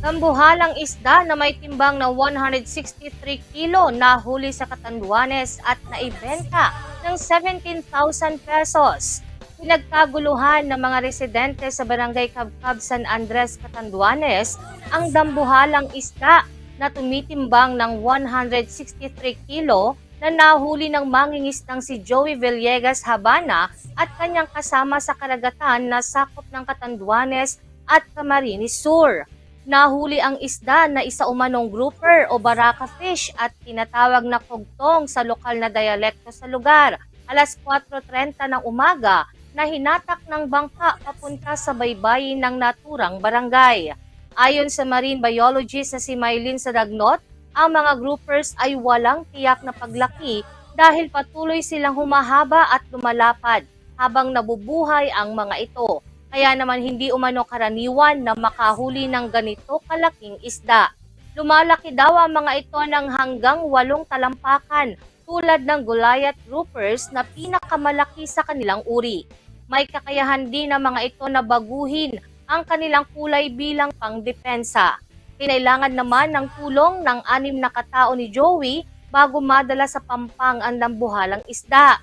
Tambuhalang isda na may timbang na 163 kilo nahuli sa Catanduanes at naibenta ng 17,000 pesos. Pinagkaguluhan ng mga residente sa Barangay Cabcab San Andres, Catanduanes ang dambuhalang isda na tumitimbang ng 163 kilo na nahuli ng mangingisdang si Joey Villegas Habana at kanyang kasama sa karagatan na sakop ng Catanduanes at Camarines Sur. Nahuli ang isda na isa umanong grouper o baraka fish at tinatawag na kugtong sa lokal na dialekto sa lugar. Alas 4.30 ng umaga na hinatak ng bangka papunta sa baybayin ng naturang barangay. Ayon sa marine biologist na si Maylin Sadagnot, ang mga groupers ay walang tiyak na paglaki dahil patuloy silang humahaba at lumalapad habang nabubuhay ang mga ito. Kaya naman hindi umano karaniwan na makahuli ng ganito kalaking isda. Lumalaki daw ang mga ito ng hanggang walong talampakan tulad ng Goliath groupers na pinakamalaki sa kanilang uri. May kakayahan din ng mga ito na baguhin ang kanilang kulay bilang pangdepensa. Kinailangan naman ng tulong ng anim na katao ni Joey bago madala sa pampang ang dambuhalang isda.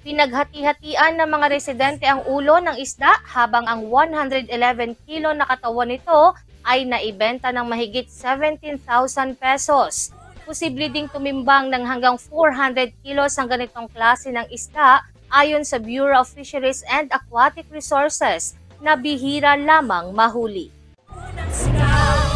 Pinaghati-hatian ng mga residente ang ulo ng isda habang ang 111 kilo na katawan nito ay naibenta ng mahigit 17,000 pesos. Posible ding tumimbang ng hanggang 400 kilos ang ganitong klase ng isda ayon sa Bureau of Fisheries and Aquatic Resources na bihira lamang mahuli.